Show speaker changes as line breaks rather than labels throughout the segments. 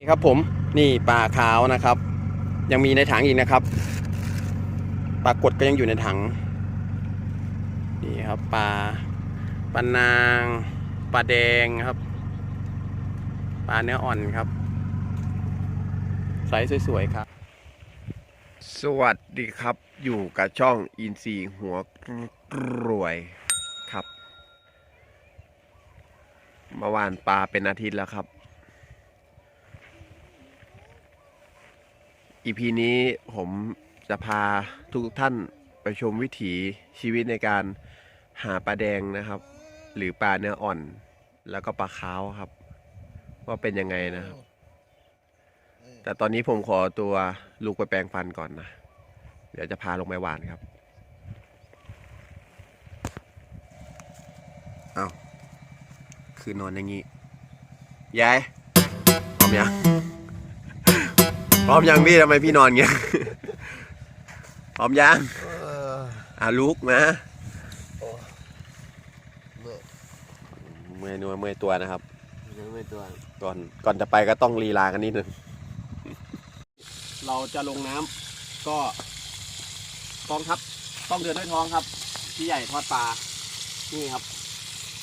นี่ครับผมนี่ปลาขาวนะครับ ยังมีในถังอีกนะครับปลากดก็ยังอยู่ในถังนี่ครับปลาปลานางปลาแดงครับปลาเนื้ออ่อนครับไซส์สวยๆครับ สวัสดีครับอยู่กับช่องอินซีหัวกรวยครับเมื่อวานปลาเป็นอาทิตย์แล้วครับ อีพีนี้ผมจะพาทุกท่านไปชมวิถีชีวิตในการหาปลาแดงนะครับ หรือปลาเนื้ออ่อน แล้วก็ปลาขาวครับ ว่าเป็นยังไงนะครับ แต่ตอนนี้ผมขอตัวลูกไปแปรงฟันก่อนนะ เดี๋ยวจะพาลงไปหวานครับเอาคือนอนอย่างนี้ยายพร้อมยัง พร้อมยังพี่ทำไมพี่นอนเงี้ย พร้อมยังอะลุกนะ
เมื่อย
นัวเมื่อยตัวนะครับ
เมื่อยตัว
ก่อนก่อนจะไปก็ต้องลีลากันนิดนึงเราจะลงน้ำก็กองทัพต้องเดินด้วยท้องครับ พี่ใหญ่ทอดปลานี่ครับ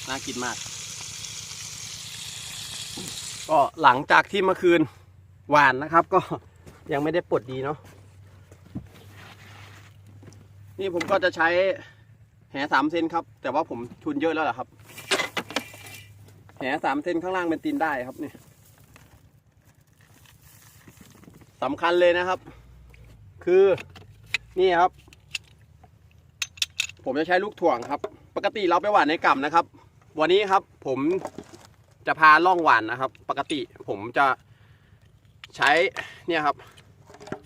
น่ากินมาก ก็หลังจากที่เมื่อคืนหวานนะครับ ก็ ยังไม่ได้ปลดดีเนาะนี่ผมก็จะใช้แหสามเซนครับ แต่ว่าผมทุนเยอะแล้วล่ะครับ แหสามเซนข้างล่างเป็นตีนได้ครับนี่สำคัญเลยนะครับ คือนี่ครับ ผมจะใช้ลูกถ่วงครับ ปกติเราไปหว่านในกล่ำนะครับ วันนี้ครับผมจะพาล่องหว่านนะครับ ปกติผมจะใช้เนี่ยครับ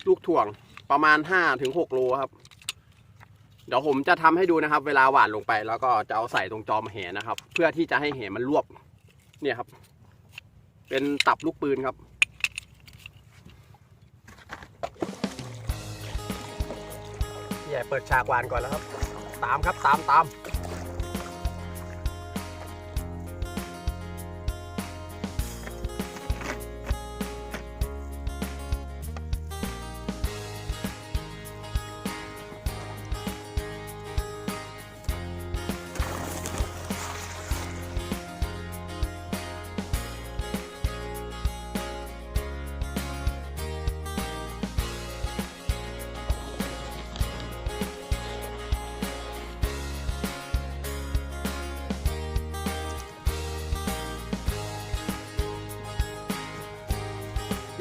ลูกถ่วงประมาณห้าถึงหกโลครับ เดี๋ยวผมจะทำให้ดูนะครับ เวลาหวานลงไป แล้วก็จะเอาใส่ตรงจอมแหนะครับ เพื่อที่จะให้แหมันรวบ เนี่ยครับ เป็นตับลูกปืนครับพี่ใหญ่เปิดฉากหวานก่อนแล้วครับ ตามครับตามตาม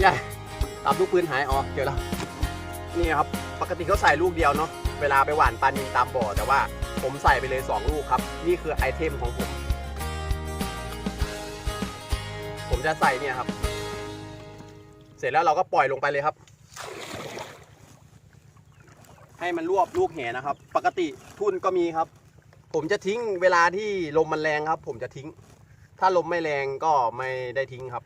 ใหญ่ตับลูกปืนหายออกเจอแล้วนี่ครับปกติเขาใส่ลูกเดียวเนาะเวลาไปหว่านปลานินตามบ่อแต่ว่าผมใส่ไปเลย 2 ลูกครับ นี่คือไอเทมของผม ผมจะใส่เนี่ยครับ เสร็จแล้วเราก็ปล่อยลงไปเลยครับ ให้มันรวบลูกแหนะครับ ปกติทุ่นก็มีครับ ผมจะทิ้งเวลาที่ลมมันแรงครับ ผมจะทิ้ง ถ้าลมไม่แรงก็ไม่ได้ทิ้งครับ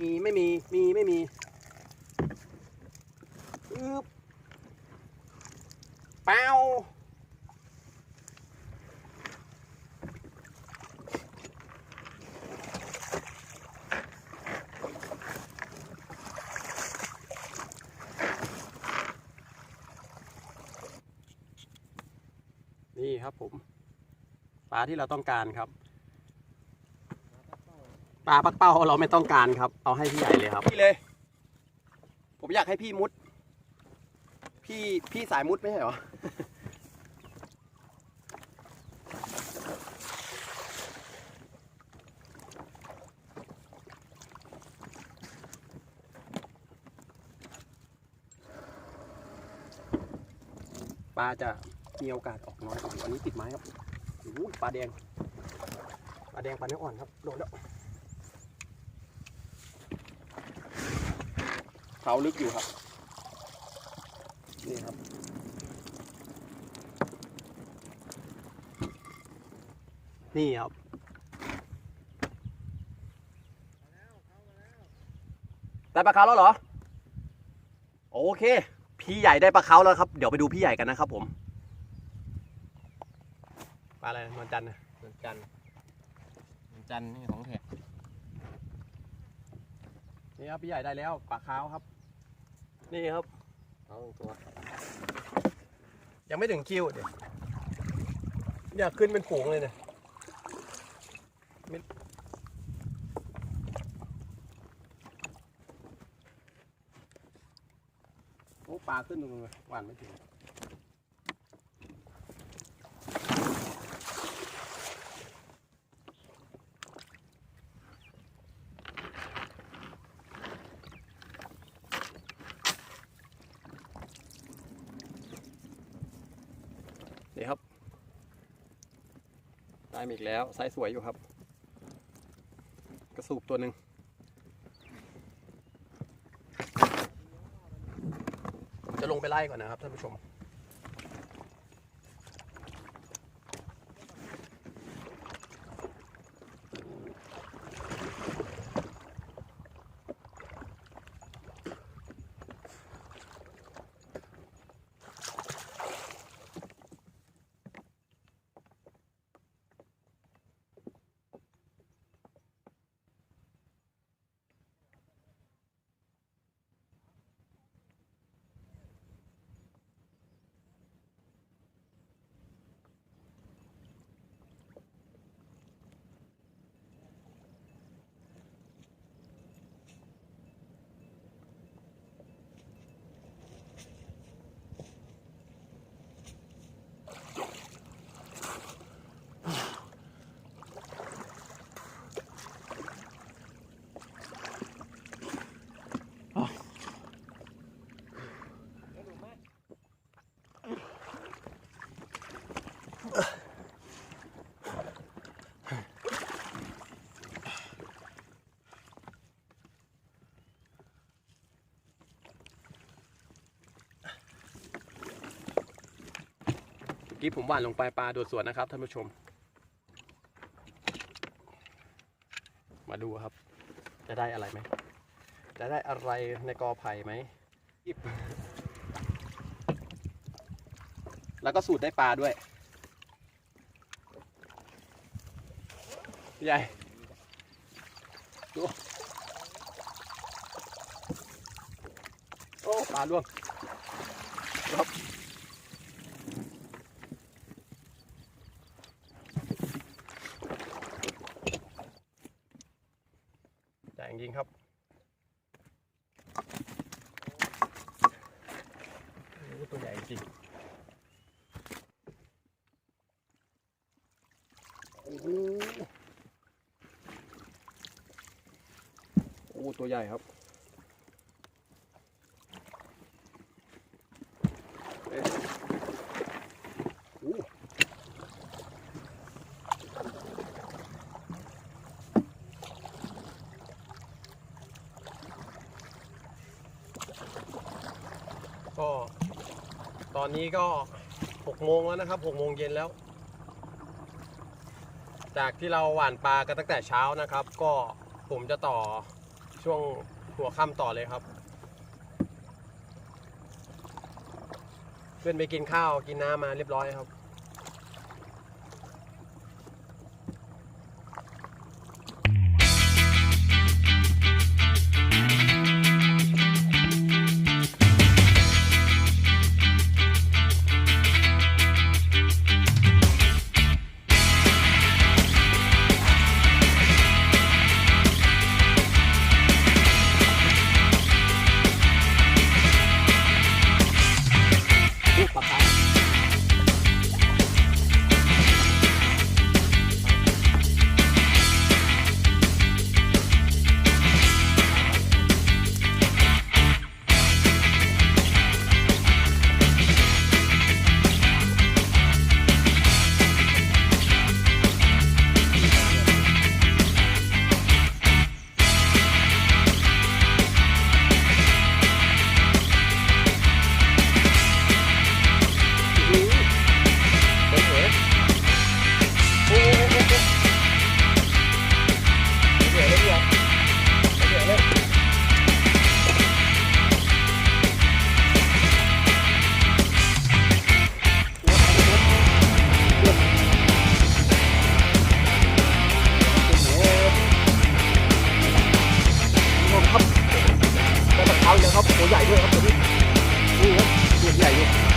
มีไม่มี มีไม่มีอึบเป้านี่ครับผม ปลาที่เราต้องการครับ ปลาปักเป้าเราไม่ต้องการครับ เอาให้พี่ใหญ่เลยครับ พี่เลย ผมอยากให้พี่มุด พี่พี่สายมุดไม่ใช่เหรอ ปลาจะมีโอกาสออกน้อยกว่าอันนี้ติดไม้ครับโอ้โหปลาแดง ปลาแดงปลาเนื้ออ่อนครับ โดนแล้ว เขาลึกอยู่ครับ นี่ครับนี่ครับ ได้ปลาเขาแล้วเหรอ โอเค พี่ใหญ่ได้ปลาเขาแล้วครับ เดี๋ยวไปดูพี่ใหญ่กันนะครับผมปลาอะไรนวลจันทร์นะ
วันจันทร์วันจันทร์นี่ของแท้
นี่ครับพี่ใหญ่ได้แล้วปลาขาวครับ นี่ครับ
เอาตัว
ยังไม่ถึงคิวเดี๋ยวอยากขึ้นเป็นฝูงเลยเนี่ยมิดโอ้ปลาขึ้นตรงนู้นเลยหวานไม่ถึง นี่ครับ ได้ มาอีกแล้วไซส์สวยอยู่ครับ กระสูบตัวหนึ่งจะลงไปไล่ก่อนนะครับท่านผู้ชม กี้ผมหว่านลงไปปลาโดดสวนนะครับท่านผู้ชม มาดูครับ จะได้อะไรไหม จะได้อะไรในกอไผ่ไหมอิบแล้วก็สูตรได้ปลาด้วยใหญ่ดูโอ้ปลาล่วงครับ ใหญ่ จริงครับโอ้ตัวใหญ่จริงโอ้โหโอ้ตัวใหญ่ครับเอ๊ะโอ้ก็ต อนนี้ก็หกโมงแล้วนะครับหกโมงเย็นแล้ว จากที่เราหว่านปลากันตั้งแต่เช้านะครับ ก็ผมจะต่อช่วงหัวค่ำต่อเลยครับ เพื่อนไปกินข้าวกินน้ำมาเรียบร้อยครับ ครับตัวใหญ่ด้วยครับตัวนี้ดูครับตัวใหญ่อยู่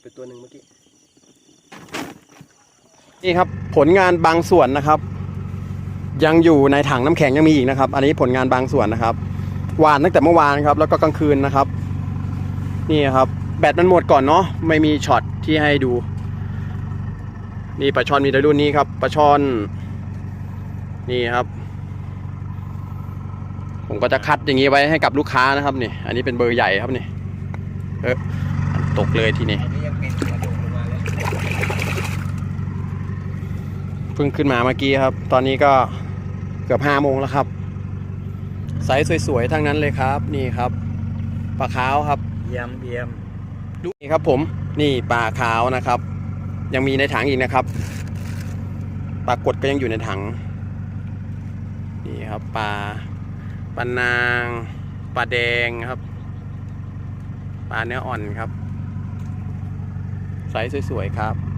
ดไปตัวหนึ่งเมื่อกี้ นี่ครับผลงานบางส่วนนะครับ ยังอยู่ในถังน้ำแข็งยังมีอีกนะครับ อันนี้ผลงานบางส่วนนะครับหวานตั้งแต่เมื่อวานครับ แล้วก็กลางคืนนะครับ นี่ครับ แบตมันหมดก่อนเนาะไม่มีช็อตที่ให้ดู นี่ปลาช่อนมีแต่รุ่นนี้ครับปลาช่อน นี่ครับ ผมก็จะคัดอย่างนี้ไว้ให้กับลูกค้านะครับนี่ อันนี้เป็นเบอร์ใหญ่ครับนี่เออ ตกเลยทีนี้
อันนี้ยังเป็นตัวโดดลงมาเลย
เพิ่งขึ้นมาเมื่อกี้ครับ ตอนนี้ก็เกือบห้าโมงแล้วครับไซส์สวยๆทั้งนั้นเลยครับ นี่ครับปลาขาวครับ
เยี่ยมเยี่ยม
ดูนี่ครับผมนี่ปลาขาวนะครับ ยังมีในถังอีกนะครับปลากดก็ยังอยู่ในถังนี่ครับปลาปลานางปลาแดงครับปลาเนื้ออ่อนครับ ไซส์สวยๆครับ